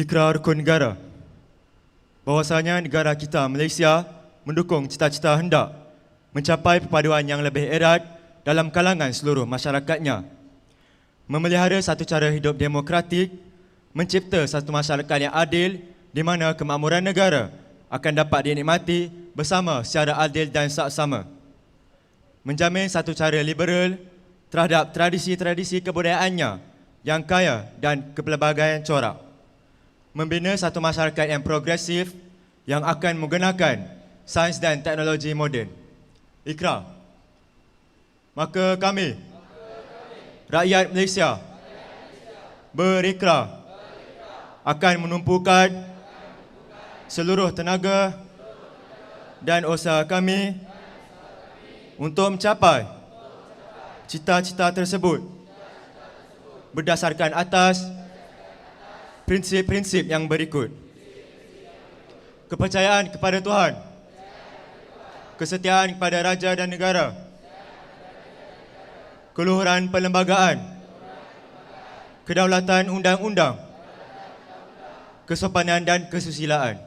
Ikrar rukun negara. Bahawasanya negara kita Malaysia mendukung cita-cita hendak mencapai perpaduan yang lebih erat dalam kalangan seluruh masyarakatnya. Memelihara satu cara hidup demokratik, mencipta satu masyarakat yang adil di mana kemakmuran negara akan dapat dinikmati bersama secara adil dan saksama. Menjamin satu cara liberal terhadap tradisi-tradisi kebudayaannya yang kaya dan kepelbagaian corak. Membina satu masyarakat yang progresif yang akan menggunakan sains dan teknologi moden. Ikrar. Maka kami, rakyat Malaysia, berikrar akan menumpukan seluruh tenaga dan usaha kami untuk mencapai cita-cita tersebut berdasarkan atas prinsip-prinsip yang berikut. Kepercayaan kepada Tuhan. Kesetiaan kepada raja dan negara. Keluhuran perlembagaan. Kedaulatan undang-undang. Kesopanan dan kesusilaan.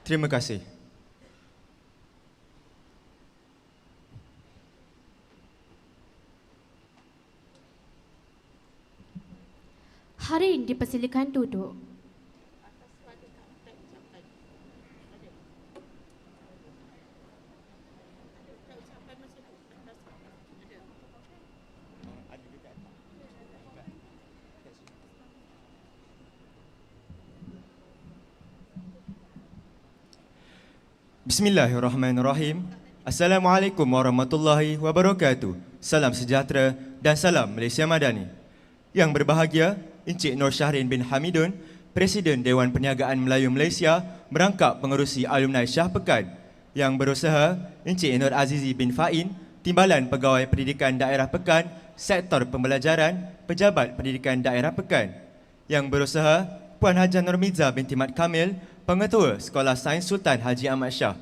Terima kasih. Harin dipersilakan duduk. Bismillahirrahmanirrahim. Assalamualaikum warahmatullahi wabarakatuh. Salam sejahtera dan salam Malaysia Madani. Yang berbahagia, Encik Nur Syahrin bin Hamidun, Presiden Dewan Perniagaan Melayu Malaysia merangkap pengerusi alumni Shah Pekan. Yang berusaha, Encik Nur Azizi bin Fain, Timbalan Pegawai Pendidikan Daerah Pekan, Sektor Pembelajaran, Pejabat Pendidikan Daerah Pekan. Yang berusaha, Puan Haja Nurmiza binti Mat Kamil, Pengetua Sekolah Sains Sultan Haji Ahmad Shah.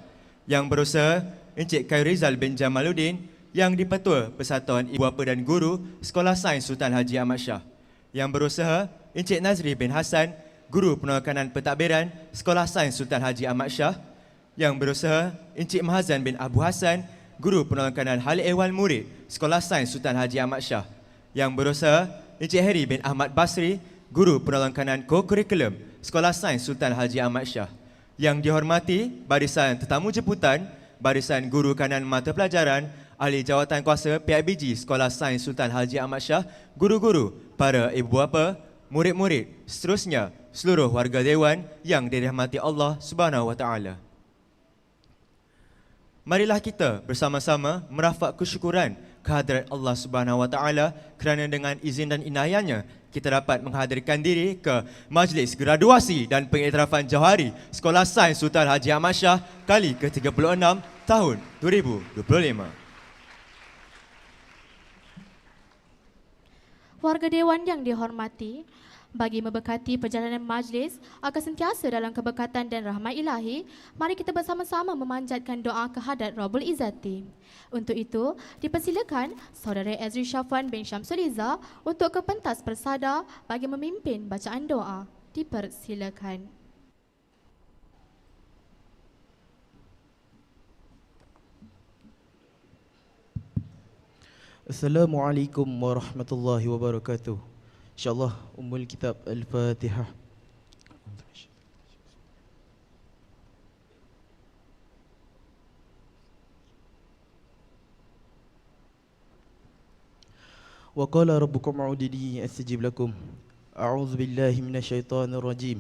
Yang berusaha, Encik Khairizal bin Jamaluddin, yang dipetua Persatuan Ibu Bapa dan Guru Sekolah Sains Sultan Haji Ahmad Shah. Yang berusaha, Encik Nazri bin Hassan, Guru Penekanan Pentadbiran Sekolah Sains Sultan Haji Ahmad Shah. Yang berusaha, Encik Mahazan bin Abu Hassan, Guru Penekanan Hal Ehwal Murid Sekolah Sains Sultan Haji Ahmad Shah. Yang berusaha, Encik Heri bin Ahmad Basri, Guru Penolongkanan Co-Curriculum Sekolah Sains Sultan Haji Ahmad Shah. Yang dihormati barisan tetamu jemputan, barisan guru kanan mata pelajaran, ahli jawatan kuasa PIBG Sekolah Sains Sultan Haji Ahmad Shah, guru-guru, para ibu bapa, murid-murid, seterusnya seluruh warga dewan yang dirahmati Allah Subhanahu wa taala. Marilah kita bersama-sama merafak kesyukuran kehadirat Allah Subhanahu Wa Taala kerana dengan izin dan inayahnya kita dapat menghadirkan diri ke majlis graduasi dan pengiktirafan jauhari Sekolah Sains Sultan Haji Ahmad Shah kali ke-36 tahun 2025. Warga Dewan yang dihormati, bagi memberkati perjalanan majlis agar sentiasa dalam keberkatan dan rahmat ilahi, mari kita bersama-sama memanjatkan doa kehadrat Rabbul Izzati. Untuk itu, dipersilakan Saudara Ezri Syafwan bin Syamsul Izzah untuk ke pentas persada bagi memimpin bacaan doa. Dipersilakan. Assalamualaikum warahmatullahi wabarakatuh. InsyaAllah Ummul Kitab Al-Fatihah. وقال ربكم عودني أستجب لكم أعوذ بالله من الشيطان الرجيم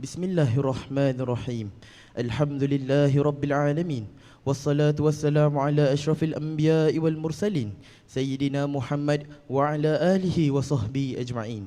بسم الله الرحمن الرحيم الحمد لله رب العالمين والصلاة والسلام على أشرف الأنبياء والمرسلين سيدنا محمد وعلى آله وصحبه أجمعين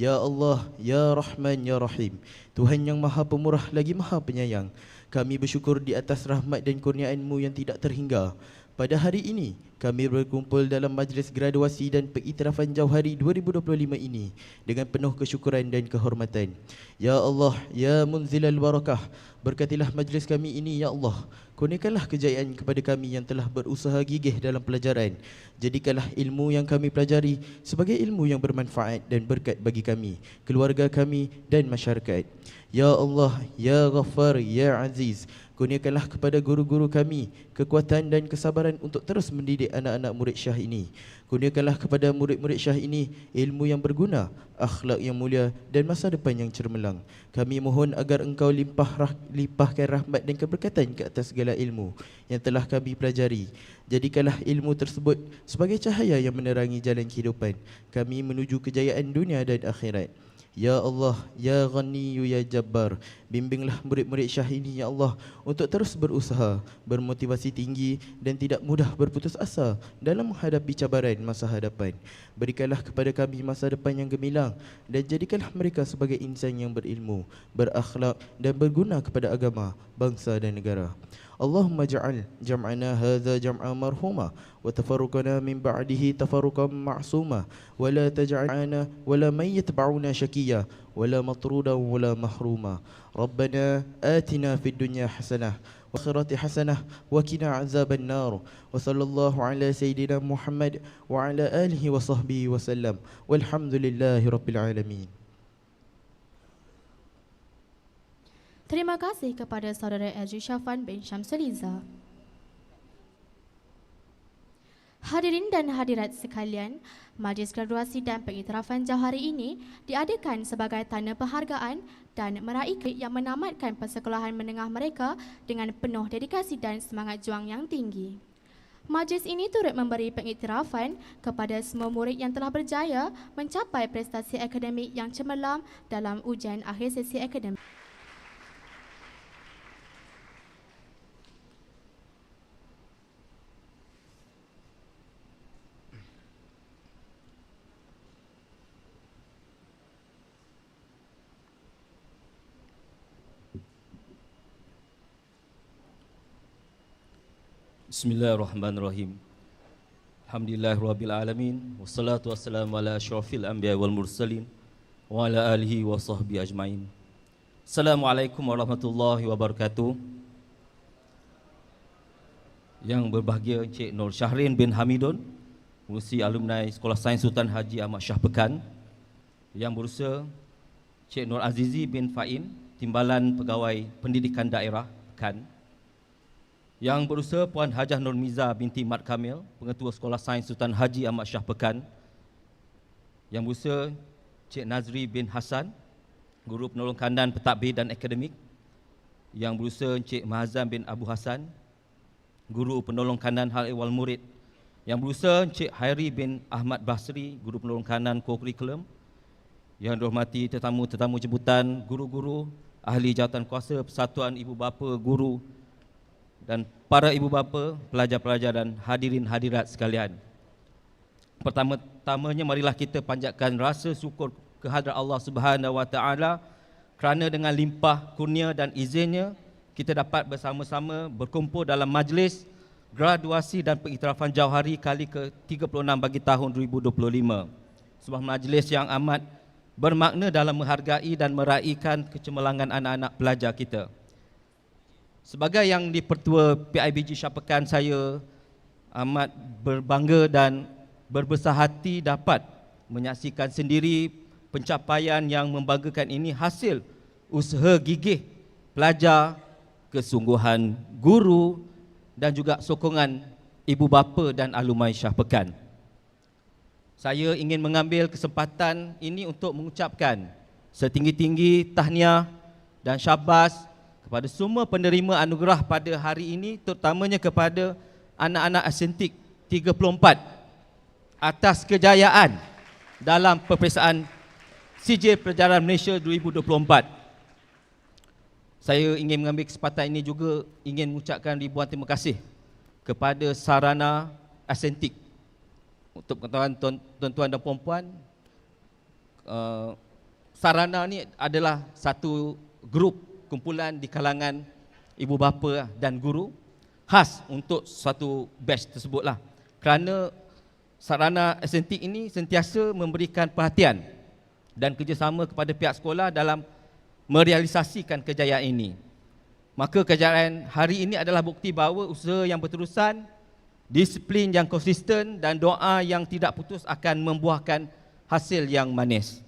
Ya Allah, Ya Rahman, Ya Rahim Tuhan yang maha pemurah lagi maha penyayang Kami bersyukur di atas rahmat dan kurniaan-Mu yang tidak terhingga Pada hari ini, Kami berkumpul dalam majlis graduasi dan pengiktirafan Jauhari 2025 ini dengan penuh kesyukuran dan kehormatan. Ya Allah, Ya Munzilal Barakah, berkatilah majlis kami ini Ya Allah. Kurniakanlah kejayaan kepada kami yang telah berusaha gigih dalam pelajaran. Jadikanlah ilmu yang kami pelajari sebagai ilmu yang bermanfaat dan berkat bagi kami, keluarga kami dan masyarakat. Ya Allah, Ya Ghaffar, Ya Aziz, Kurniakanlah kepada guru-guru kami kekuatan dan kesabaran untuk terus mendidik anak-anak murid Syah ini. Kurniakanlah kepada murid-murid Syah ini ilmu yang berguna, akhlak yang mulia dan masa depan yang cermelang. Kami mohon agar engkau limpah rah, limpahkan rahmat dan keberkatan ke atas segala ilmu yang telah kami pelajari. Jadikanlah ilmu tersebut sebagai cahaya yang menerangi jalan kehidupan kami menuju kejayaan dunia dan akhirat. Ya Allah, Ya Ghani, Ya Jabbar. Bimbinglah murid-murid Syah ini Ya Allah Untuk terus berusaha Bermotivasi tinggi Dan tidak mudah berputus asa Dalam menghadapi cabaran masa hadapan. Berikanlah kepada kami masa depan yang gemilang Dan jadikanlah mereka sebagai insan yang berilmu Berakhlak dan berguna kepada agama, bangsa dan negara اللهم اجعل جمعنا هذا جمعا مرحوما وتفرقنا من بعده تفرقا معصوما ولا تجعلنا ولا من يتبعنا شكيا ولا مطرودا ولا محروما ربنا آتنا في الدنيا حسنة وآخرة حسنة وقنا عذاب النار وصلى الله على سيدنا محمد وعلى آله وصحبه وسلم والحمد لله رب العالمين Terima kasih kepada saudara Ezri Syafan bin Syamsuliza. Hadirin dan hadirat sekalian, majlis graduasi dan pengiktirafan jauhari ini diadakan sebagai tanda penghargaan dan meraihkan yang menamatkan persekolahan menengah mereka dengan penuh dedikasi dan semangat juang yang tinggi. Majlis ini turut memberi pengiktirafan kepada semua murid yang telah berjaya mencapai prestasi akademik yang cemerlang dalam ujian akhir sesi akademik. Bismillahirrahmanirrahim. Alhamdulillahirabbil alamin wassalatu wassalamu ala asyrafil anbiya wal mursalin wa ala alihi wa sahbihi ajmain. Assalamualaikum warahmatullahi wabarakatuh. Yang berbahagia Encik Nur Syahrin bin Hamidun, pengurusi alumni Sekolah Sains Sultan Haji Ahmad Shah Pekan. Yang berusaha Encik Nur Azizi bin Fain, Timbalan Pegawai Pendidikan Daerah Pekan. Yang berusaha Puan Hajah Nur Miza binti Mat Kamil, Pengetua Sekolah Sains Sultan Haji Ahmad Shah Pekan. Yang berusaha Cik Nazri bin Hassan, Guru Penolong Kandan Pentadbir dan Akademik. Yang berusaha Cik Mahazam bin Abu Hassan, Guru Penolong Kandan Hal Ehwal Murid. Yang berusaha Cik Hairi bin Ahmad Basri, Guru Penolong Kandan Co-Curriculum. Yang dihormati tetamu-tetamu jemputan, guru-guru, ahli jawatan kuasa, persatuan ibu bapa, guru, dan para ibu bapa, pelajar-pelajar dan hadirin hadirat sekalian. Pertama-tamanya marilah kita panjatkan rasa syukur kehadrat Allah Subhanahu Wa Taala kerana dengan limpah kurnia dan izinnya kita dapat bersama-sama berkumpul dalam majlis graduasi dan pengiktirafan jauhari kali ke-36 bagi tahun 2025. Sebuah majlis yang amat bermakna dalam menghargai dan meraihkan kecemerlangan anak-anak pelajar kita. Sebagai yang dipertua PIBG Syapakan saya amat berbangga dan berbesar hati dapat menyaksikan sendiri pencapaian yang membanggakan ini hasil usaha gigih pelajar, kesungguhan guru dan juga sokongan ibu bapa dan alumni Syapakan. Saya ingin mengambil kesempatan ini untuk mengucapkan setinggi-tinggi tahniah dan syabas kepada semua penerima anugerah pada hari ini terutamanya kepada anak-anak asentik 34 atas kejayaan dalam peperiksaan CJ Pelajaran Malaysia 2024. Saya ingin mengambil kesempatan ini juga ingin mengucapkan ribuan terima kasih kepada sarana asentik untuk pengetahuan tuan-tuan dan puan-puan uh, sarana ni adalah satu grup kumpulan di kalangan ibu bapa dan guru khas untuk suatu batch tersebutlah kerana sarana estetik ini sentiasa memberikan perhatian dan kerjasama kepada pihak sekolah dalam merealisasikan kejayaan ini. Maka kejayaan hari ini adalah bukti bahawa usaha yang berterusan, disiplin yang konsisten dan doa yang tidak putus akan membuahkan hasil yang manis.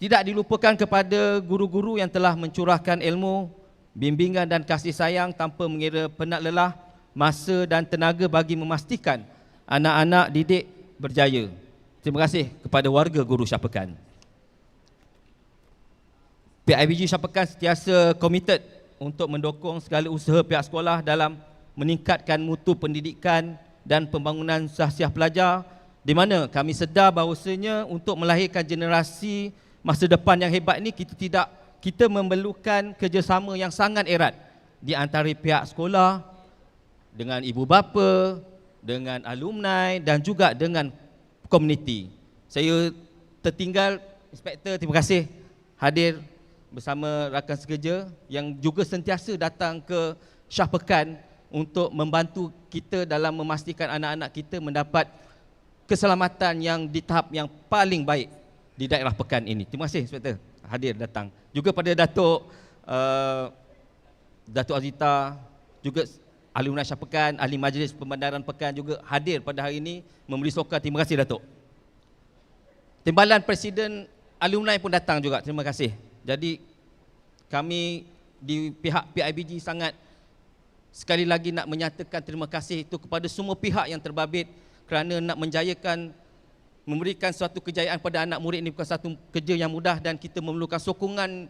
Tidak dilupakan kepada guru-guru yang telah mencurahkan ilmu, bimbingan dan kasih sayang tanpa mengira penat lelah, masa dan tenaga bagi memastikan anak-anak didik berjaya. Terima kasih kepada warga Guru Syapakan. PIBG Syapakan sentiasa komited untuk mendukung segala usaha pihak sekolah dalam meningkatkan mutu pendidikan dan pembangunan sahsiah pelajar di mana kami sedar bahawasanya untuk melahirkan generasi masa depan yang hebat ini kita tidak kita memerlukan kerjasama yang sangat erat di antara pihak sekolah dengan ibu bapa, dengan alumni dan juga dengan komuniti. Saya tertinggal inspektor terima kasih hadir bersama rakan sekerja yang juga sentiasa datang ke Syah Pekan untuk membantu kita dalam memastikan anak-anak kita mendapat keselamatan yang di tahap yang paling baik di daerah Pekan ini. Terima kasih inspektor hadir datang. Juga pada Datuk uh, Datuk Azita juga alumni Syah Pekan, ahli majlis pembandaran Pekan juga hadir pada hari ini memberi sokongan. Terima kasih Datuk. Timbalan Presiden alumni pun datang juga. Terima kasih. Jadi kami di pihak PIBG sangat sekali lagi nak menyatakan terima kasih itu kepada semua pihak yang terbabit kerana nak menjayakan memberikan suatu kejayaan pada anak murid ini bukan satu kerja yang mudah dan kita memerlukan sokongan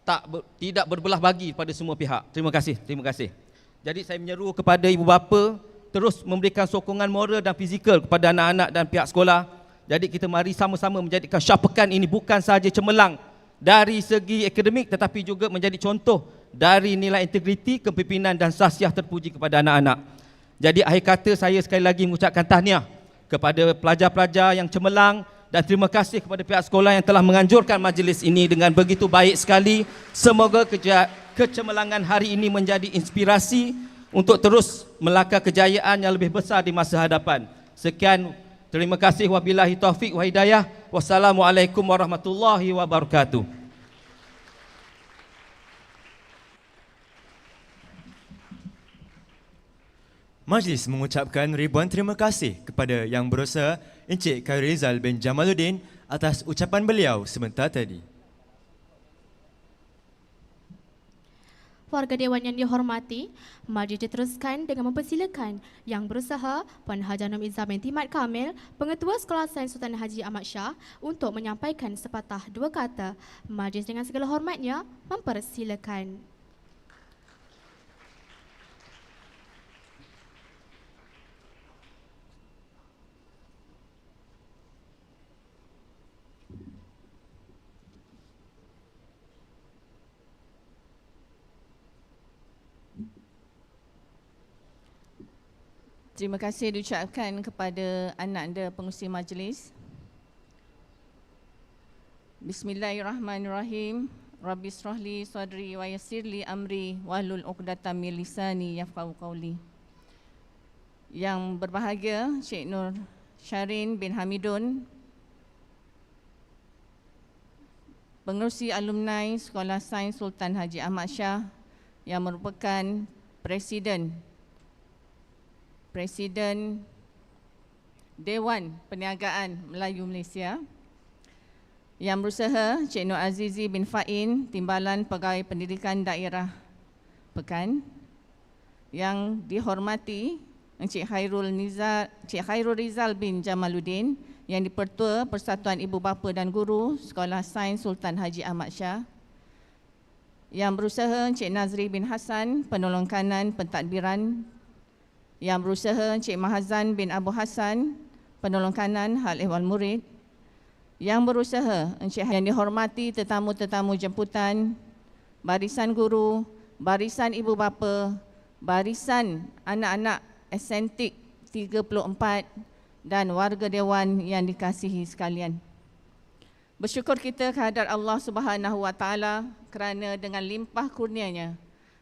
tak ber, tidak berbelah bagi pada semua pihak. Terima kasih. Terima kasih. Jadi saya menyeru kepada ibu bapa terus memberikan sokongan moral dan fizikal kepada anak-anak dan pihak sekolah. Jadi kita mari sama-sama menjadikan syapakan ini bukan sahaja cemerlang dari segi akademik tetapi juga menjadi contoh dari nilai integriti, kepimpinan dan sahsiah terpuji kepada anak-anak. Jadi akhir kata saya sekali lagi mengucapkan tahniah kepada pelajar-pelajar yang cemerlang dan terima kasih kepada pihak sekolah yang telah menganjurkan majlis ini dengan begitu baik sekali. Semoga kecemerlangan hari ini menjadi inspirasi untuk terus melakar kejayaan yang lebih besar di masa hadapan. Sekian Terima kasih wabillahi taufik wa hidayah. Wassalamualaikum warahmatullahi wabarakatuh. Majlis mengucapkan ribuan terima kasih kepada Yang Berusaha Encik Khairizal bin Jamaluddin atas ucapan beliau sebentar tadi. Warga Dewan yang dihormati, majlis diteruskan dengan mempersilakan Yang Berusaha Puan Haji Anum Izzah binti Mat Kamil, Pengetua Sekolah Sains Sultan Haji Ahmad Shah untuk menyampaikan sepatah dua kata. Majlis dengan segala hormatnya mempersilakan. Terima kasih diucapkan kepada anak anda pengurusi majlis. Bismillahirrahmanirrahim. Rabbi srahli sadri wa yassirli amri wahlul 'uqdatam min lisani yafqahu qawli. Yang berbahagia Syekh Nur Syarin bin Hamidun pengerusi alumni Sekolah Sains Sultan Haji Ahmad Shah yang merupakan Presiden Presiden Dewan Perniagaan Melayu Malaysia yang berusaha Cik Nur Azizi bin Fain, Timbalan Pegawai Pendidikan Daerah Pekan yang dihormati Encik Khairul Nizal, Cik Khairul Rizal bin Jamaluddin yang dipertua Persatuan Ibu Bapa dan Guru Sekolah Sains Sultan Haji Ahmad Shah yang berusaha Encik Nazri bin Hassan, Penolong Kanan Pentadbiran yang berusaha Encik Mahazan bin Abu Hassan, penolong kanan hal ehwal murid, yang berusaha Encik yang dihormati tetamu-tetamu jemputan, barisan guru, barisan ibu bapa, barisan anak-anak esentik 34 dan warga dewan yang dikasihi sekalian. Bersyukur kita kehadrat Allah Subhanahu Wa Taala kerana dengan limpah kurnianya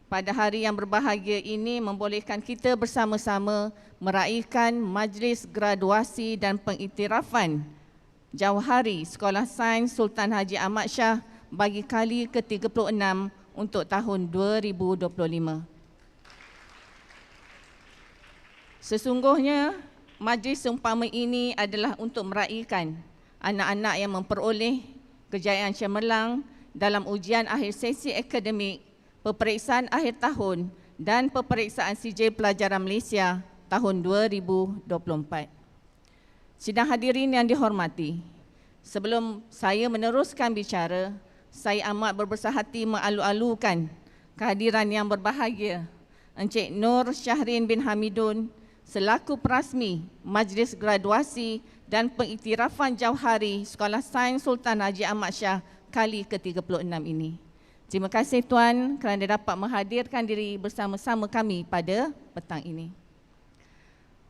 pada hari yang berbahagia ini membolehkan kita bersama-sama meraihkan majlis graduasi dan pengiktirafan Jauhari Sekolah Sains Sultan Haji Ahmad Shah bagi kali ke-36 untuk tahun 2025. Sesungguhnya majlis seumpama ini adalah untuk meraihkan anak-anak yang memperoleh kejayaan cemerlang dalam ujian akhir sesi akademik, peperiksaan akhir tahun dan peperiksaan CJ Pelajaran Malaysia tahun 2024. Sidang hadirin yang dihormati, sebelum saya meneruskan bicara, saya amat berbesar hati mengalu-alukan kehadiran yang berbahagia Encik Nur Syahrin bin Hamidun selaku perasmi Majlis Graduasi dan Pengiktirafan Jauhari Sekolah Sains Sultan Haji Ahmad Shah kali ke-36 ini. Terima kasih Tuan kerana dapat menghadirkan diri bersama-sama kami pada petang ini.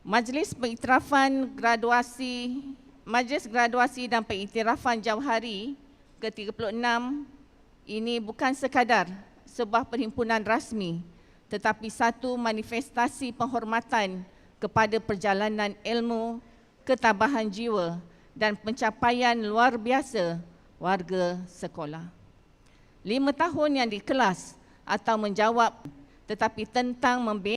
Majlis Pengiktirafan Graduasi Majlis Graduasi dan Pengiktirafan Jauhari ke-36 ini bukan sekadar sebuah perhimpunan rasmi tetapi satu manifestasi penghormatan kepada perjalanan ilmu, ketabahan jiwa dan pencapaian luar biasa warga sekolah. Lima tahun yang di kelas atau menjawab tetapi tentang membina